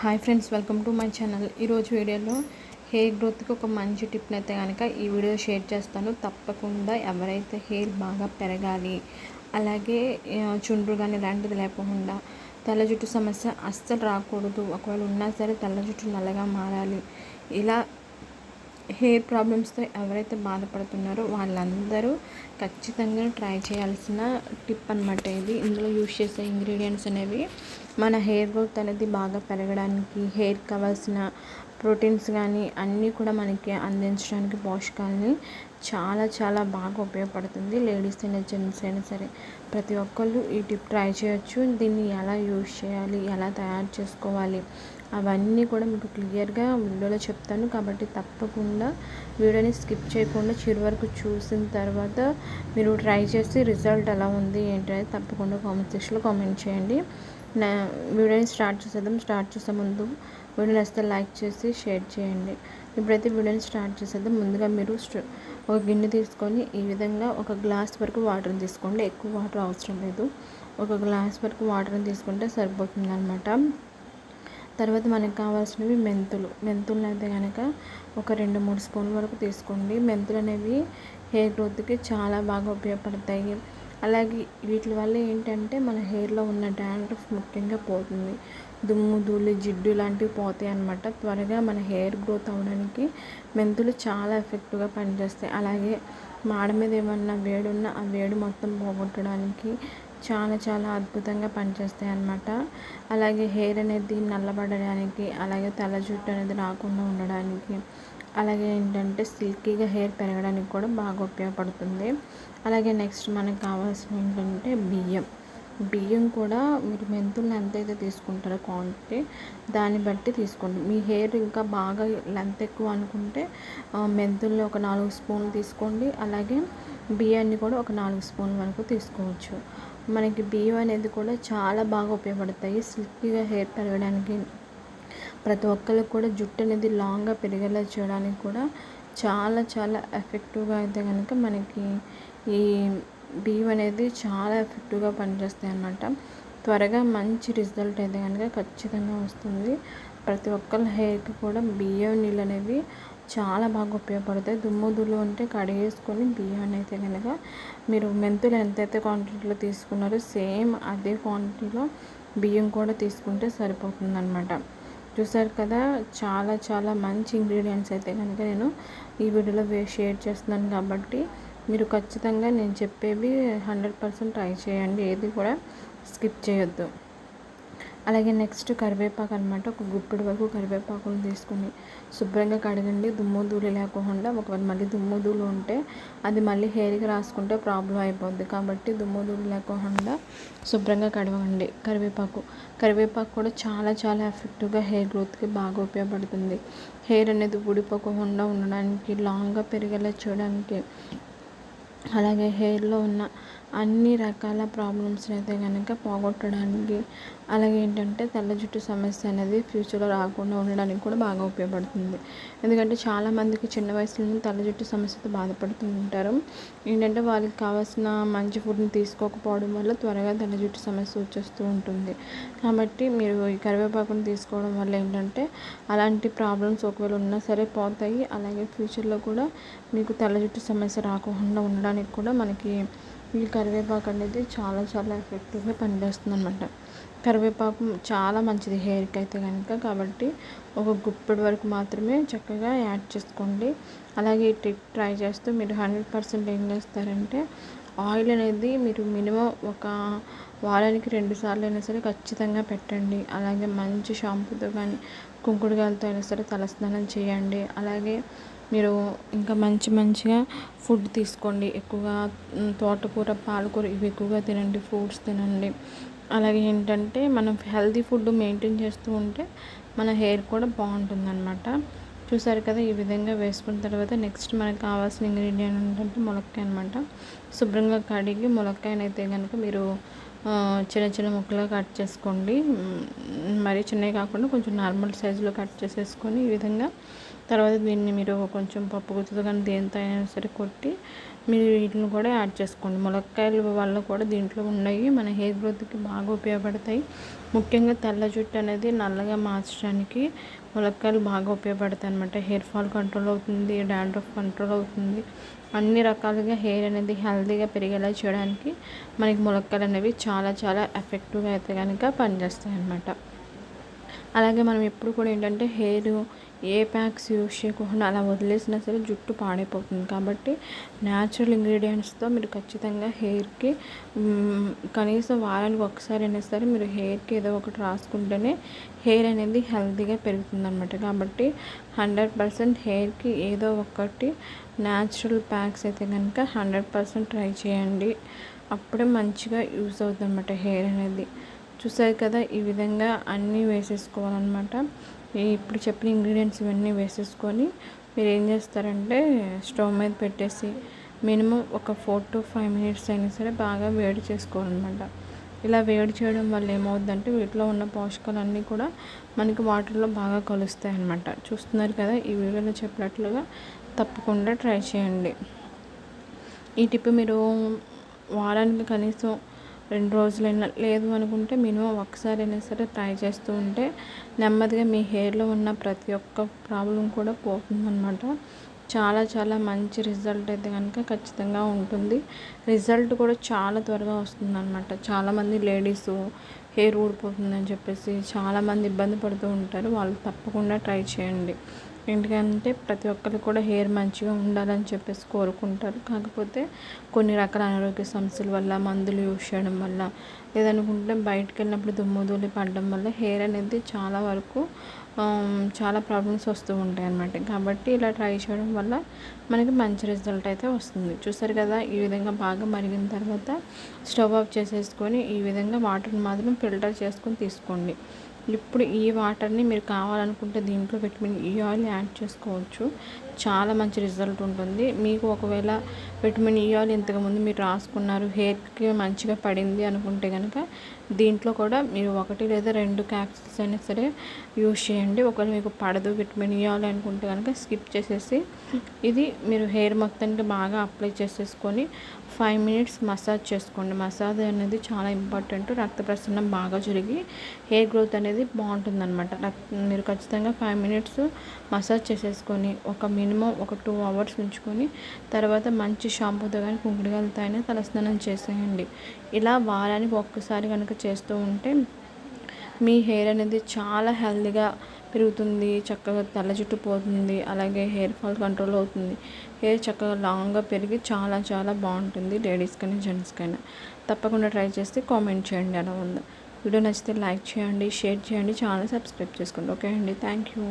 Hi friends welcome to my channel. ఈరోజు వీడియోలో hair గ్రోత్కి ఒక మంచి టిప్ని అయితే కనుక ఈ వీడియో షేర్ చేస్తాను. తప్పకుండా ఎవరైతే హెయిర్ బాగా పెరగాలి అలాగే చుండ్రు కానీ ఇలాంటిది లేకుండా తెల్ల జుట్టు సమస్య అస్సలు రాకూడదు. ఒకవేళ ఉన్నా సరే తెల్ల జుట్టు నల్లగా మారాలి. ఇలా హెయిర్ ప్రాబ్లమ్స్తో ఎవరైతే బాధపడుతున్నారో వాళ్ళందరూ ఖచ్చితంగా ట్రై చేయాల్సిన టిప్ అనమాట ఇది. ఇందులో యూజ్ చేసే ఇంగ్రీడియంట్స్ అనేవి మన హెయిర్ గ్రోత్ అనేది బాగా పెరగడానికి హెయిర్ కావాల్సిన ప్రోటీన్స్ కానీ అన్నీ కూడా మనకి అందించడానికి పోషకాలని చాలా చాలా బాగా ఉపయోగపడుతుంది. లేడీస్ అయినా జెంట్స్ అయినా సరే ప్రతి ఒక్కళ్ళు ఈ టిప్ ట్రై చేయొచ్చు. దీన్ని ఎలా యూజ్ చేయాలి ఎలా తయారు చేసుకోవాలి అవన్నీ కూడా మీకు క్లియర్గా వీడియోలో చెప్తాను. కాబట్టి తప్పకుండా వీడియోని స్కిప్ చేయకుండా చివరి వరకు చూసిన తర్వాత మీరు ట్రై చేసి రిజల్ట్ ఎలా ఉంది ఏంటి అనేది తప్పకుండా కామెంట్ సెక్షన్లో కామెంట్ చేయండి. నా వీడియోని స్టార్ట్ చేసేద్దాం. స్టార్ట్ చేసే ముందు వీడియో నచ్చితే లైక్ చేసి షేర్ చేయండి. ఇప్పుడైతే వీడియోని స్టార్ట్ చేసేద్దాం. ముందుగా మీరు స్ట- ఒక గిన్నె తీసుకొని ఈ విధంగా ఒక గ్లాస్ వరకు వాటర్ని తీసుకోండి. ఎక్కువ వాటర్ అవసరం లేదు. ఒక గ్లాస్ వరకు వాటర్ని తీసుకుంటే సరిపోతుంది అనమాట తర్వాత మనకు కావాల్సినవి మెంతులు. మెంతులు అయితే కనుక ఒక రెండు మూడు స్పూన్ల వరకు తీసుకోండి. మెంతులు అనేవి హెయిర్ గ్రోత్కి చాలా బాగా ఉపయోగపడతాయి. అలాగే వీటి వల్ల ఏంటంటే మన హెయిర్లో ఉన్న డాండ్రఫ్ ముఖ్యంగా పోతుంది. దుమ్ము ధూళి జిడ్డు ఇలాంటివి పోతాయి అన్నమాట. త్వరగా మన హెయిర్ గ్రోత్ అవడానికి మెంతులు చాలా ఎఫెక్టివ్గా పనిచేస్తాయి. అలాగే మాడ మీద ఏమన్నా వేడి ఉన్నా ఆ వేడి మొత్తం పోగొట్టడానికి చాలా చాలా అద్భుతంగా పనిచేస్తాయి అన్నమాట. అలాగే హెయిర్ అనేది నల్లబడడానికి అలాగే తల జుట్టు అనేది రాకుండా ఉండడానికి అలాగే ఏంటంటే సిల్కీగా హెయిర్ పెరగడానికి కూడా బాగా ఉపయోగపడుతుంది. అలాగే నెక్స్ట్ మనకు కావాల్సిన ఏంటంటే బియ్యం. బియ్యం కూడా మీరు మెంతులు ఎంత అయితే తీసుకుంటారో క్వాంటిటీ దాన్ని బట్టి తీసుకోండి. మీ హెయిర్ ఇంకా బాగా లెంత్ ఎక్కువ అనుకుంటే మెంతుల్లో మెంతుల్ని ఒక నాలుగు స్పూన్లు తీసుకోండి. అలాగే బియ్యాన్ని కూడా ఒక నాలుగు స్పూన్ల వరకు తీసుకోవచ్చు. మనకి బియ్యం అనేది కూడా చాలా బాగా ఉపయోగపడతాయి. సిల్కీగా హెయిర్ పెరగడానికి ప్రతి ఒక్కరికి కూడా జుట్టు అనేది లాంగ్గా పెరిగేలా చేయడానికి కూడా చాలా చాలా ఎఫెక్టివ్గా అయితే కనుక మనకి ఈ బియ్యం అనేది చాలా ఎఫెక్టివ్గా పనిచేస్తాయి అన్నమాట. త్వరగా మంచి రిజల్ట్ అయితే కనుక ఖచ్చితంగా వస్తుంది. ప్రతి ఒక్కరి హెయిర్కి కూడా బియ్యం నీళ్ళు అనేవి చాలా బాగా ఉపయోగపడతాయి. దుమ్ము దుమ్ము ఉంటే కడిగేసుకొని బియ్యం అయితే కనుక మీరు మెంతులు ఎంతైతే క్వాంటిటీలో తీసుకున్నారో సేమ్ అదే క్వాంటిటీలో బియ్యం కూడా తీసుకుంటే సరిపోతుంది అనమాట చూసారు కదా చాలా చాలా మంచి ఇంగ్రీడియంట్స్ అయితే కనుక నేను ఈ వీడియోలో షేర్ చేస్తున్నాను కాబట్టి మీరు ఖచ్చితంగా నేను చెప్పేవి హండ్రెడ్ పర్సెంట్ ట్రై చేయండి. ఏది కూడా స్కిప్ చేయొద్దు. అలాగే నెక్స్ట్ కరివేపాకు అనమాట ఒక గుప్పిడి వరకు కరివేపాకును తీసుకుని శుభ్రంగా కడగండి. దుమ్ము ధూళి లేకుండా ఒకవేళ మళ్ళీ దుమ్ము ధూళి ఉంటే అది మళ్ళీ హెయిర్కి రాసుకుంటే ప్రాబ్లం అయిపోద్ది. కాబట్టి దుమ్ము ధూళి లేకుండా శుభ్రంగా కడగండి కరివేపాకు. కరివేపాకు కూడా చాలా చాలా ఎఫెక్టివ్గా హెయిర్ గ్రోత్కి బాగా ఉపయోగపడుతుంది. హెయిర్ అనేది ఊడిపోకుండా ఉండడానికి లాంగ్గా పెరిగేలా చేయడానికి అలాగే హెయిర్లో ఉన్న అన్ని రకాల ప్రాబ్లమ్స్ని అయితే కనుక పోగొట్టడానికి అలాగే ఏంటంటే తెల్ల జుట్టు సమస్య అనేది ఫ్యూచర్లో రాకుండా ఉండడానికి కూడా బాగా ఉపయోగపడుతుంది. ఎందుకంటే చాలామందికి చిన్న వయసులోనే తెల్ల జుట్టు సమస్యతో బాధపడుతూ ఉంటారు. ఏంటంటే వాళ్ళకి కావాల్సిన మంచి ఫుడ్ని తీసుకోకపోవడం వల్ల త్వరగా తెల్ల జుట్టు సమస్య వచ్చేస్తూ ఉంటుంది. కాబట్టి మీరు ఈ కరివేపాకుని తీసుకోవడం వల్ల ఏంటంటే అలాంటి ప్రాబ్లమ్స్ ఒకవేళ ఉన్నా సరే పోతాయి. అలాగే ఫ్యూచర్లో కూడా మీకు తెల్ల జుట్టు సమస్య రాకుండా ఉండడానికి కూడా మనకి ఈ కరివేపాకు అనేది చాలా చాలా ఎఫెక్టివ్గా పనిచేస్తుంది అనమాట కరివేపాకు చాలా మంచిది హెయిర్కి అయితే కనుక. కాబట్టి ఒక గుప్పెడు వరకు మాత్రమే చక్కగా యాడ్ చేసుకోండి. అలాగే ఈ ట్రిక్ ట్రై చేస్తూ మీరు హండ్రెడ్ పర్సెంట్ ఏం చేస్తారంటే ఆయిల్ అనేది మీరు మినిమం ఒక వారానికి రెండు సార్లు అయినా సరే ఖచ్చితంగా పెట్టండి. అలాగే మంచి షాంపూతో కానీ కుంకుడుగాయలతో అయినా సరే తలస్నానం చేయండి. అలాగే మీరు ఇంకా మంచి మంచిగా ఫుడ్ తీసుకోండి. ఎక్కువగా తోటకూర పాలకూర ఇవి ఎక్కువగా తినండి ఫ్రూట్స్ తినండి. అలాగే ఏంటంటే మనం హెల్తీ ఫుడ్ మెయింటైన్ చేస్తూ ఉంటే మన హెయిర్ కూడా బాగుంటుంది అనమాట చూసారు కదా ఈ విధంగా వేసుకున్న తర్వాత నెక్స్ట్ మనకు కావాల్సిన ఇంగ్రీడియంట్ ఏంటంటే ములక్కాయ అనమాట శుభ్రంగా కడిగి ములక్కాయని అయితే కనుక మీరు చిన్న చిన్న ముక్కలుగా కట్ చేసుకోండి. మరి మరీ చిన్నవి కాకుండా కొంచెం నార్మల్ సైజులో కట్ చేసేసుకొని ఈ విధంగా తర్వాత దీన్ని మీరు కొంచెం పప్పు గుత్తుతో కానీ దేనితో అయినా సరే కొట్టి మీరు వీటిని కూడా యాడ్ చేసుకోండి. ములక్కాయలు వల్ల కూడా దీంట్లో ఉన్నాయి మన హెయిర్ గ్రోత్కి బాగా ఉపయోగపడతాయి. ముఖ్యంగా తెల్ల జుట్టు అనేది నల్లగా మార్చడానికి ములక్కాయలు బాగా ఉపయోగపడతాయి అనమాట హెయిర్ ఫాల్ కంట్రోల్ అవుతుంది డాండ్రఫ్ కంట్రోల్ అవుతుంది. అన్ని రకాలుగా హెయిర్ అనేది హెల్తీగా పెరిగేలా చేయడానికి మనకి ములక్కాయలు అనేవి చాలా చాలా ఎఫెక్టివ్గా అయితే కనుక పనిచేస్తాయి అన్నమాట. అలాగే మనం ఎప్పుడు కూడా ఏంటంటే హెయిర్ ఏ ప్యాక్స్ యూజ్ చేయకుండా అలా వదిలేసినా సరే జుట్టు పాడైపోతుంది. కాబట్టి న్యాచురల్ ఇంగ్రీడియంట్స్తో మీరు ఖచ్చితంగా హెయిర్కి కనీసం వారానికి ఒకసారి అయినా సరే మీరు హెయిర్కి ఏదో ఒకటి రాసుకుంటేనే హెయిర్ అనేది హెల్తీగా పెరుగుతుంది అనమాట కాబట్టి హండ్రెడ్ పర్సెంట్ హెయిర్కి ఏదో ఒకటి న్యాచురల్ ప్యాక్స్ అయితే కనుక హండ్రెడ్ పర్సెంట్ ట్రై చేయండి. అప్పుడే మంచిగా యూస్ అవుతుంది అనమాట హెయిర్ అనేది. చూసారు కదా ఈ విధంగా అన్నీ వేసేసుకోవాలన్నమాట. ఇప్పుడు చెప్పిన ఇంగ్రీడియంట్స్ ఇవన్నీ వేసేసుకొని మీరు ఏం చేస్తారంటే స్టవ్ మీద పెట్టేసి మినిమం ఒక ఫోర్ టు ఫైవ్ మినిట్స్ అయినా సరే బాగా వేడి చేసుకోవాలన్నమాట. ఇలా వేడి చేయడం వల్ల ఏమవుద్దంటే వీటిలో ఉన్న పోషకాలన్నీ కూడా మనకి వాటర్లో బాగా కలుస్తాయి అన్నమాట చూస్తున్నారు కదా ఈ వీడియోలో చెప్పినట్లుగా తప్పకుండా ట్రై చేయండి. ఈ టిప్ మీరు వారానికి కనీసం రెండు రోజులైనా లేదు అనుకుంటే మినిమం ఒకసారి అయినా సరే ట్రై చేస్తూ ఉంటే నెమ్మదిగా మీ హెయిర్లో ఉన్న ప్రతి ఒక్క ప్రాబ్లం కూడా పోతుందన్నమాట. చాలా చాలా మంచి రిజల్ట్ అయితే కనుక ఖచ్చితంగా ఉంటుంది. రిజల్ట్ కూడా చాలా త్వరగా వస్తుందన్నమాట. చాలామంది లేడీస్ హెయిర్ ఊడిపోతుందని చెప్పేసి చాలామంది ఇబ్బంది పడుతూ ఉంటారు. వాళ్ళు తప్పకుండా ట్రై చేయండి. ఎందుకంటే ప్రతి ఒక్కరికి కూడా హెయిర్ మంచిగా ఉండాలని చెప్పేసి కోరుకుంటారు. కాకపోతే కొన్ని రకాల అనారోగ్య సమస్యల వల్ల మందులు యూజ్ చేయడం వల్ల లేదనుకుంటే బయటకు వెళ్ళినప్పుడు దుమ్ము ధూళి పడడం వల్ల హెయిర్ అనేది చాలా వరకు చాలా ప్రాబ్లమ్స్ వస్తూ ఉంటాయి అన్నమాట. కాబట్టి ఇలా ట్రై చేయడం వల్ల మనకి మంచి రిజల్ట్ అయితే వస్తుంది. చూసారు కదా ఈ విధంగా బాగా మరిగిన తర్వాత స్టవ్ ఆఫ్ చేసేసుకొని ఈ విధంగా వాటర్ని మాత్రం ఫిల్టర్ చేసుకొని తీసుకోండి. ఇప్పుడు ఈ వాటర్ని మీరు కావాలనుకుంటే దీంట్లో విటమిన్ ఈ ఆయిల్ యాడ్ చేసుకోవచ్చు. చాలా మంచి రిజల్ట్ ఉంటుంది. మీకు ఒకవేళ విటమిన్ ఈ ఆయిల్ ఇంతకుముందు మీరు రాసుకున్నారు హెయిర్కి మంచిగా పడింది అనుకుంటే కనుక దీంట్లో కూడా మీరు ఒకటి లేదా రెండు క్యాప్సిల్స్ అయినా సరే యూజ్ చేయండి. ఒకవేళ మీకు పడదు విటమిన్ ఈ ఆయిల్ అనుకుంటే కనుక స్కిప్ చేసేసి ఇది మీరు హెయిర్ మొత్తానికి బాగా అప్లై చేసేసుకొని ఫైవ్ మినిట్స్ మసాజ్ చేసుకోండి. మసాజ్ అనేది చాలా ఇంపార్టెంట్. రక్త ప్రసరణ బాగా జరిగి హెయిర్ గ్రోత్ అనేది బాగుంటుందన్నమాట. మీరు ఖచ్చితంగా ఫైవ్ మినిట్స్ మసాజ్ చేసేసుకొని ఒక మినిమం ఒక టూ అవర్స్ ఉంచుకొని తర్వాత మంచి షాంపూతో కానీ కుంకుడుగాలతో అయినా తలస్నానం చేసేయండి. ఇలా వారానికి ఒక్కసారి కనుక చేస్తూ ఉంటే మీ హెయిర్ అనేది చాలా హెల్దీగా పెరుగుతుంది చక్కగా తెల్ల జుట్టు పోతుంది అలాగే హెయిర్ ఫాల్ కంట్రోల్ అవుతుంది. హెయిర్ చక్కగా లాంగ్గా పెరిగి చాలా చాలా బాగుంటుంది లేడీస్కైనా జెంట్స్కైనా తప్పకుండా ట్రై చేస్తే కామెంట్ చేయండి అలా ఉందా. వీడియో నచ్చితే లైక్ చేయండి షేర్ చేయండి ఛానల్ సబ్స్క్రైబ్ చేసుకోండి. ఓకే అండి. Thank you.